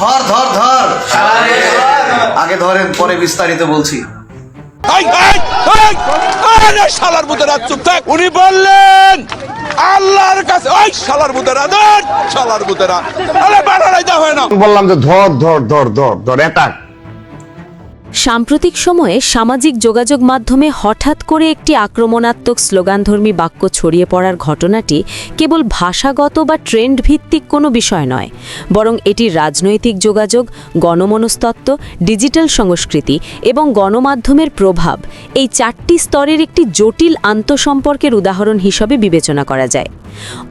ধর ধর ধর। আগে ধরেন পরে বিস্তারিত বলছি। এই, এই, এই, আরে শালার মুদেরা চুপ থাক। উনি বললেন আল্লাহর কাছে ওই শালার মুদেরা ধর শালার বুতেরা আরে বানারাই দা হয় না। বললাম যে ধর ধর ধর ধর ধর অ্যাটাক। সাম্প্রতিক সময়ে সামাজিক যোগাযোগ মাধ্যমে হঠাৎ করে একটি আক্রমণাত্মক স্লোগানধর্মী বাক্য ছড়িয়ে পড়ার ঘটনাটি কেবল ভাষাগত বা ট্রেন্ড ভিত্তিক কোনো বিষয় নয়, বরং এটি রাজনৈতিক যোগাযোগ গণমনস্তত্ত্ব ডিজিটাল সংস্কৃতি এবং গণমাধ্যমের প্রভাব এই চারটি স্তরের একটি জটিল আন্তঃসম্পর্কের উদাহরণ হিসেবে বিবেচনা করা যায়।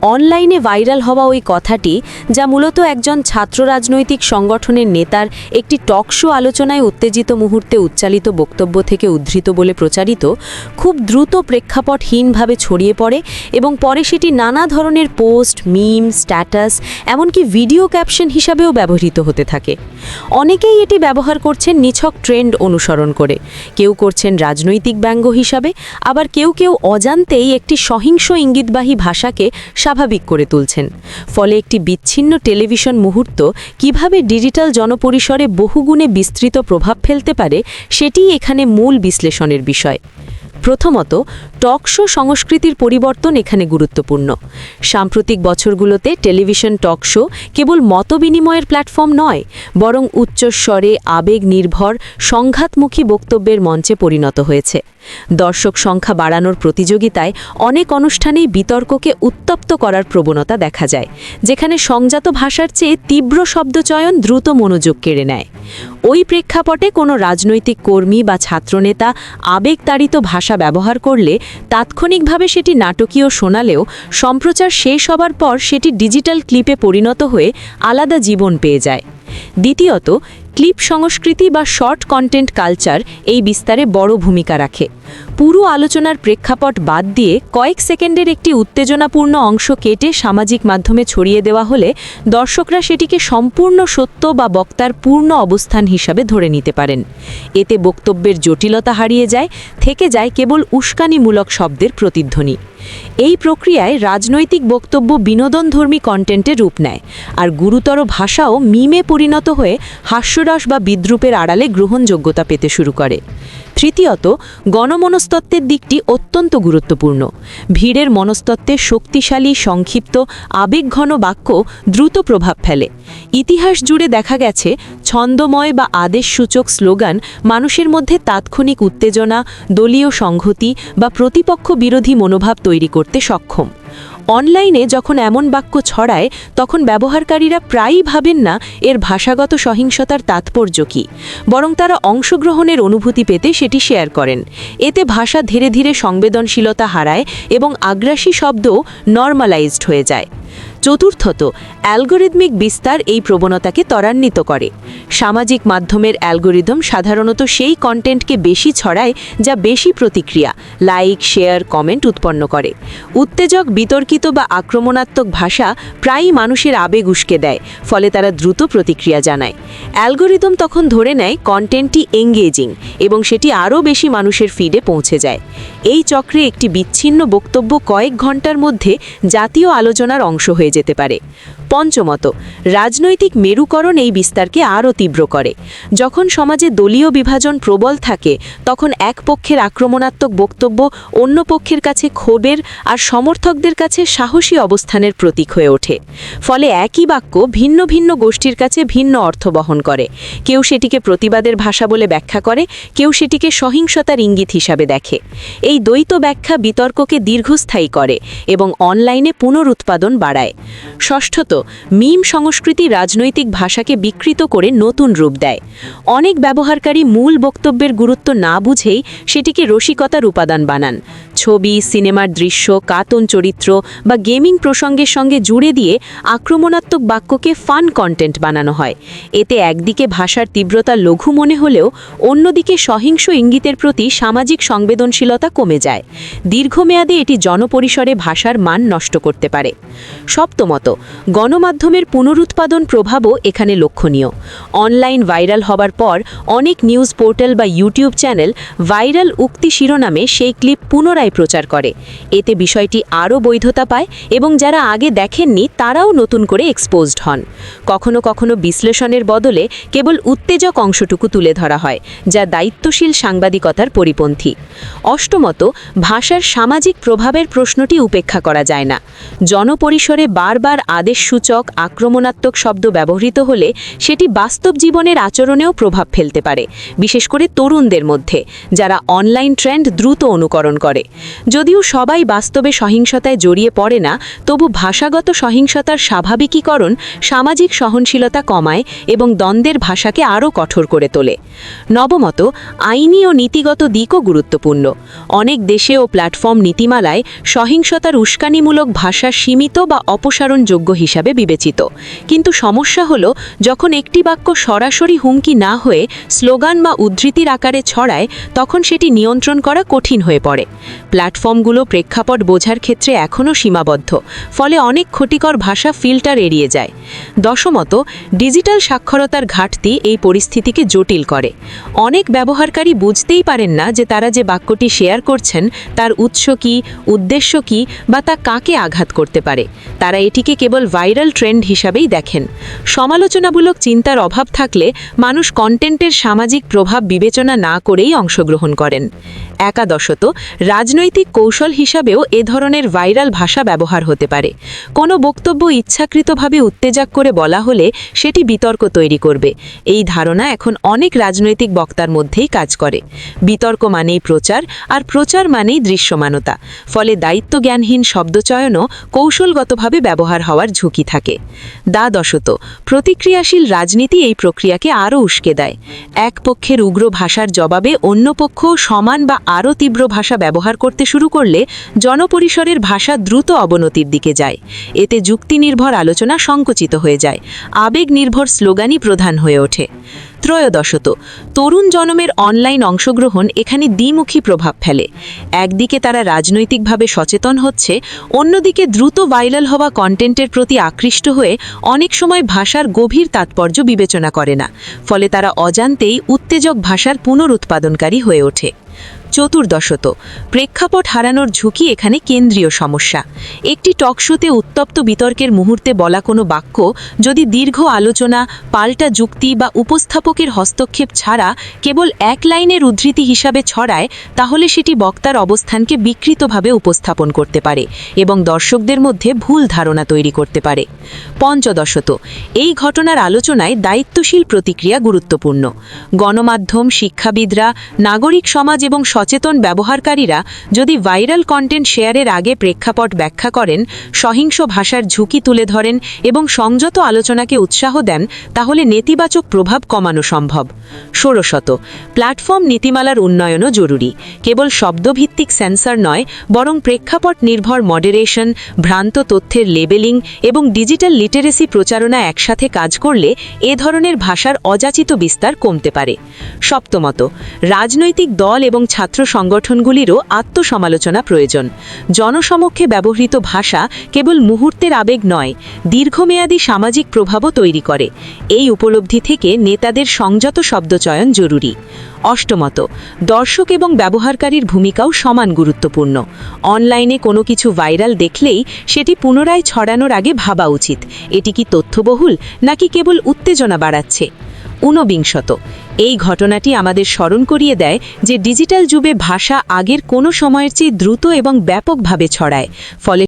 অনলাইনে ভাইরাল হওয়া ওই কথাটি, যা মূলত একজন ছাত্র রাজনৈতিক সংগঠনের নেতার একটি টকশো আলোচনায় উত্তেজিত মুহূর্তে উচ্চালিত বক্তব্য থেকে উদ্ধৃত বলে প্রচারিত, খুব দ্রুত প্রেক্ষাপটহীনভাবে ছড়িয়ে পড়ে এবং পরে সেটি নানা ধরনের পোস্ট, মিম, স্ট্যাটাস, এমনকি ভিডিও ক্যাপশন হিসাবেও ব্যবহৃত হতে থাকে। অনেকেই এটি ব্যবহার করছেন নিছক ট্রেন্ড অনুসরণ করে। কেউ করছেন রাজনৈতিক ব্যঙ্গ হিসাবে, আবার কেউ কেউ অজান্তেই একটি সহিংস ইঙ্গিতবাহী ভাষাকে স্বাভাবিক করে তুলছেন। ফলে একটি বিচ্ছিন্ন টেলিভিশন মুহূর্ত কীভাবে ডিজিটাল জনপরিসরে বহুগুণে বিস্তৃত প্রভাব ফেলতে পারে, সেটিই এখানে মূল বিশ্লেষণের বিষয়। প্রথমত, টক শো সংস্কৃতির পরিবর্তন এখানে গুরুত্বপূর্ণ। সাম্প্রতিক বছরগুলোতে টেলিভিশন টক শো কেবল মতবিনিময়ের প্ল্যাটফর্ম নয়, বরং উচ্চস্বরে আবেগ নির্ভর সংঘাতমুখী বক্তব্যের মঞ্চে পরিণত হয়েছে। দর্শক সংখ্যা বাড়ানোর প্রতিযোগিতায় অনেক অনুষ্ঠানেই বিতর্ককে উত্তপ্ত করার প্রবণতা দেখা যায়, যেখানে সংজাত ভাষার চেয়ে তীব্র শব্দচয়ন দ্রুত মনোযোগ কেড়ে নেয়। ওই প্রেক্ষাপটে কোনো রাজনৈতিক কর্মী বা ছাত্রনেতা আবেগতাড়িত ভাষা ব্যবহার করলে তাৎক্ষণিকভাবে সেটি নাটকীয় শোনালেও সম্প্রচার শেষ হবার পর সেটি ডিজিটাল ক্লিপে পরিণত হয়ে আলাদা জীবন পেয়ে যায়। দ্বিতীয়ত ক্লিপ সংস্কৃতি বা শর্ট কন্টেন্ট কালচার এই বিস্তারে বড় ভূমিকা রাখে। পুরো আলোচনার প্রেক্ষাপট বাদ দিয়ে কয়েক সেকেন্ডের একটি উত্তেজনাপূর্ণ অংশ কেটে সামাজিক মাধ্যমে ছড়িয়ে দেওয়া হলে দর্শকরা সেটিকে সম্পূর্ণ সত্য বা বক্তার পূর্ণ অবস্থান হিসাবে ধরে নিতে পারেন। এতে বক্তব্যের জটিলতা হারিয়ে যায়, থেকে যায় কেবল উস্কানিমূলক শব্দের প্রতিধ্বনি। এই প্রক্রিয়ায় রাজনৈতিক বক্তব্য বিনোদনধর্মী কন্টেন্টে রূপ নেয়, আর গুরুতর ভাষাও মিমে পরিণত হয়ে হাস্যরস বা বিদ্রুপের আড়ালে গ্রহণযোগ্যতা পেতে শুরু করে। তৃতীয়ত গণমনস্তত্ত্বের দিকটি অত্যন্ত গুরুত্বপূর্ণ। ভিড়ের মনস্তত্ত্বে শক্তিশালী, সংক্ষিপ্ত, আবেগঘন বাক্য দ্রুত প্রভাব ফেলে। ইতিহাস জুড়ে দেখা গেছে, ছন্দময় বা আদেশসূচক স্লোগান মানুষের মধ্যে তাৎক্ষণিক উত্তেজনা, দলীয় সংহতি বা প্রতিপক্ষ বিরোধী মনোভাব তৈরি করতে সক্ষম। অনলাইনে যখন এমন বাক্য ছড়ায়, তখন ব্যবহারকারীরা প্রায়ই ভাবেন না এর ভাষাগত সহিংসতার তাৎপর্য কী। বরং তারা অংশগ্রহণের অনুভূতি পেতে সেটি শেয়ার করেন। এতে ভাষা ধীরে ধীরে সংবেদনশীলতা হারায় এবং আগ্রাসী শব্দও নর্মালাইজড হয়ে যায়। চতুর্থত, অ্যালগোরিদমিক বিস্তার এই প্রবণতাকে ত্বরান্বিত করে। সামাজিক মাধ্যমের অ্যালগোরিদম সাধারণত সেই কন্টেন্টকে বেশি ছড়ায় যা বেশি প্রতিক্রিয়া, লাইক, শেয়ার, কমেন্ট উৎপন্ন করে। উত্তেজক, বিতর্কিত বা আক্রমণাত্মক ভাষা প্রায়ই মানুষের আবেগ উস্কে দেয়, ফলে তারা দ্রুত প্রতিক্রিয়া জানায়। অ্যালগোরিদম তখন ধরে নেয় কন্টেন্টটি এঙ্গেজিং এবং সেটি আরও বেশি মানুষের ফিডে পৌঁছে যায়। এই চক্রে একটি বিচ্ছিন্ন বক্তব্য কয়েক ঘণ্টার মধ্যে জাতীয় আলোচনার অংশ হয়ে যেতে পারে। পঞ্চমত, রাজনৈতিক মেরুকরণ এই বিস্তারকে আরও তীব্র করে। যখন সমাজে দলীয় বিভাজন প্রবল থাকে, তখন এক পক্ষের আক্রমণাত্মক বক্তব্য অন্য পক্ষের কাছে ক্ষোভের আর সমর্থকদের কাছে সাহসী অবস্থানের প্রতীক হয়ে ওঠে। ফলে একই বাক্য ভিন্ন ভিন্ন গোষ্ঠীর কাছে ভিন্ন অর্থ বহন করে। কেউ সেটিকে প্রতিবাদের ভাষা বলে ব্যাখ্যা করে, কেউ সেটিকে সহিংসতার ইঙ্গিত হিসাবে দেখে। এই দ্বৈত ব্যাখ্যা বিতর্ককে দীর্ঘস্থায়ী করে এবং অনলাইনে পুনরুৎপাদন বাড়ায়। ষষ্ঠত মিম সংস্কৃতি রাজনৈতিক ভাষাকে বিকৃত করে নতুন রূপ দেয়। অনেক ব্যবহারকারী মূল বক্তব্যের গুরুত্ব না বুঝেই সেটিকে রসিকতার উপাদান বানান। ছবি, সিনেমার দৃশ্য কাতন চরিত্র বা গেমিং প্রসঙ্গের সঙ্গে জুড়ে দিয়ে আক্রমণাত্মক বাক্যকে ফান কন্টেন্ট বানানো হয়। এতে একদিকে ভাষার তীব্রতা লঘু মনে হলেও অন্যদিকে সহিংস ইঙ্গিতের প্রতি সামাজিক সংবেদনশীলতা কমে যায়। দীর্ঘমেয়াদে এটি জনপরিসরে ভাষার মান নষ্ট করতে পারে। সপ্তমত, গণমাধ্যমের পুনরুৎপাদন প্রভাবও এখানে লক্ষণীয়। অনলাইন ভাইরাল হবার পর অনেক নিউজ পোর্টাল বা ইউটিউব চ্যানেল ভাইরাল উক্তি শিরোনামে সেই ক্লিপ পুনরায় পুনরায় প্রচার করে। এতে বিষয়টি আরও বৈধতা পায় এবং যারা আগে দেখেননি, তারাও নতুন করে এক্সপোজড হন। কখনো কখনো বিশ্লেষণের বদলে কেবল উত্তেজক অংশটুকু তুলে ধরা হয়, যা দায়িত্বশীল সাংবাদিকতার পরিপন্থী। অষ্টমত, ভাষার সামাজিক প্রভাবের প্রশ্নটি উপেক্ষা করা যায় না। জনপরিসরে বারবার আদেশসূচক, আক্রমণাত্মক শব্দ ব্যবহৃত হলে সেটি বাস্তব জীবনের আচরণেও প্রভাব ফেলতে পারে, বিশেষ করে তরুণদের মধ্যে, যারা অনলাইন ট্রেন্ড দ্রুত অনুকরণ করে। যদিও সবাই বাস্তবে সহিংসতায় জড়িয়ে পড়ে না, তবু ভাষাগত সহিংসতার স্বাভাবিকীকরণ সামাজিক সহনশীলতা কমায় এবং দ্বন্দ্বের ভাষাকে আরও কঠোর করে তোলে। নবমত, আইনি ও নীতিগত দিকও গুরুত্বপূর্ণ। অনেক দেশে ও প্ল্যাটফর্ম নীতিমালায় সহিংসতার উস্কানিমূলক ভাষা সীমিত বা অপসারণযোগ্য হিসাবে বিবেচিত। কিন্তু সমস্যা হল, যখন একটি বাক্য সরাসরি হুমকি না হয়ে স্লোগান বা উদ্ধৃতির আকারে ছড়ায়, তখন সেটি নিয়ন্ত্রণ করা কঠিন হয়ে পড়ে। প্ল্যাটফর্মগুলো প্রেক্ষাপট বোঝার ক্ষেত্রে এখনও সীমাবদ্ধ, ফলে অনেক ক্ষতিকর ভাষা ফিল্টার এড়িয়ে যায়। দশমত, ডিজিটাল সাক্ষরতার ঘাটতি এই পরিস্থিতিকে জটিল করে। অনেক ব্যবহারকারী বুঝতেই পারেন না যে তারা যে বাক্যটি শেয়ার করছেন, তার উৎস কী, উদ্দেশ্য কী বা তা কাকে আঘাত করতে পারে। তারা এটিকে কেবল ভাইরাল ট্রেন্ড হিসাবেই দেখেন। সমালোচনামূলক চিন্তার অভাব থাকলে মানুষ কন্টেন্টের সামাজিক প্রভাব বিবেচনা না করেই অংশগ্রহণ করেন। একাদশত, রাজনৈতিক কৌশল হিসাবেও এ ধরনের ভাইরাল ভাষা ব্যবহার হতে পারে। কোনো বক্তব্য ইচ্ছাকৃতভাবে উত্তেজক করে বলা হলে সেটি বিতর্ক তৈরি করবে। এই ধারণা এখন অনেক রাজনৈতিক বক্তার মধ্যেই কাজ করে। বিতর্ক মানেই প্রচার, আর প্রচার মানেই দৃশ্যমানতা। ফলে দায়িত্বজ্ঞানহীন শব্দচয়নও কৌশলগতভাবে ব্যবহার হওয়ার ঝুঁকি থাকে। দ্বাদশত, প্রতিক্রিয়াশীল রাজনীতি এই প্রক্রিয়াকে আরও উস্কে দেয়। এক পক্ষের উগ্র ভাষার জবাবে অন্য পক্ষ সমান বা আরও তীব্র ভাষা ব্যবহার করতে শুরু করলে জনপরিসরের ভাষা দ্রুত অবনতির দিকে যায়। এতে যুক্তিনির্ভর আলোচনা সংকুচিত হয়ে যায়। আবেগ নির্ভর স্লোগানই প্রধান হয়ে ওঠে। ত্রয়োদশত, তরুণ জনমের অনলাইন অংশগ্রহণ এখানে দ্বিমুখী প্রভাব ফেলে। একদিকে তারা রাজনৈতিকভাবে সচেতন হচ্ছে, অন্যদিকে দ্রুত ভাইরাল হওয়া কন্টেন্টের প্রতি আকৃষ্ট হয়ে অনেক সময় ভাষার গভীর তাৎপর্য বিবেচনা করে না। ফলে তারা অজান্তেই উত্তেজক ভাষার পুনরুৎপাদনকারী হয়ে ওঠে। চতুর্দশত। প্রেক্ষাপট হারানোর ঝুঁকি এখানে কেন্দ্রীয় সমস্যা। একটি টকশোতে উত্তপ্ত বিতর্কের মুহূর্তে বলা কোনো বাক্য যদি দীর্ঘ আলোচনা, পাল্টা যুক্তি বা উপস্থাপকের হস্তক্ষেপ ছাড়া কেবল এক লাইনের উদ্ধৃতি হিসাবে ছড়ায়, তাহলে সেটি বক্তার অবস্থানকে বিকৃতভাবে উপস্থাপন করতে পারে এবং দর্শকদের মধ্যে ভুল ধারণা তৈরি করতে পারে। পঞ্চদশত। এই ঘটনার আলোচনায় দায়িত্বশীল প্রতিক্রিয়া গুরুত্বপূর্ণ। গণমাধ্যম, শিক্ষাবিদরা, নাগরিক সমাজ এবং সচেতন ব্যবহারকারীরা যদি ভাইরাল কন্টেন্ট শেয়ারের আগে প্রেক্ষাপট ব্যাখ্যা করেন, সহিংস ভাষার ঝুঁকি তুলে ধরেন এবং সংযত আলোচনাকে উৎসাহ দেন, তাহলে নেতিবাচক প্রভাব কমানো সম্ভব। ষোড়শত, প্ল্যাটফর্ম নীতিমালার উন্নয়নও জরুরি। কেবল শব্দভিত্তিক সেন্সর নয়, বরং প্রেক্ষাপট নির্ভর মডারেশন ভ্রান্ত তথ্যের লেবেলিং এবং ডিজিটাল লিটারেসি প্রচারণা একসাথে কাজ করলে এ ধরনের ভাষার অযাচিত বিস্তার কমতে পারে। সপ্তমত, রাজনৈতিক দল এবং ছাত্র সংগঠনগুলিরও আত্মসমালোচনা প্রয়োজন। জনসমক্ষে ব্যবহৃত ভাষা কেবল মুহূর্তের আবেগ নয়, দীর্ঘমেয়াদী সামাজিক প্রভাবও তৈরি করে। এই উপলব্ধি থেকে নেতাদের সংযত শব্দচয়ন জরুরি। অষ্টমত, দর্শক এবং ব্যবহারকারীর ভূমিকাও সমান গুরুত্বপূর্ণ। অনলাইনে কোনো কিছু ভাইরাল দেখলেই সেটি পুনরায় ছড়ানোর আগে ভাবা উচিত। এটি কি তথ্যবহুল, নাকি কেবল উত্তেজনা বাড়াচ্ছে? ঊনবিংশত। এই ঘটনাটি আমাদের স্মরণ করিয়ে দেয় যে ডিজিটাল যুগে ভাষা আগের কোনো সময়ের চেয়ে দ্রুত এবং ব্যাপকভাবে ছড়ায়। ফলে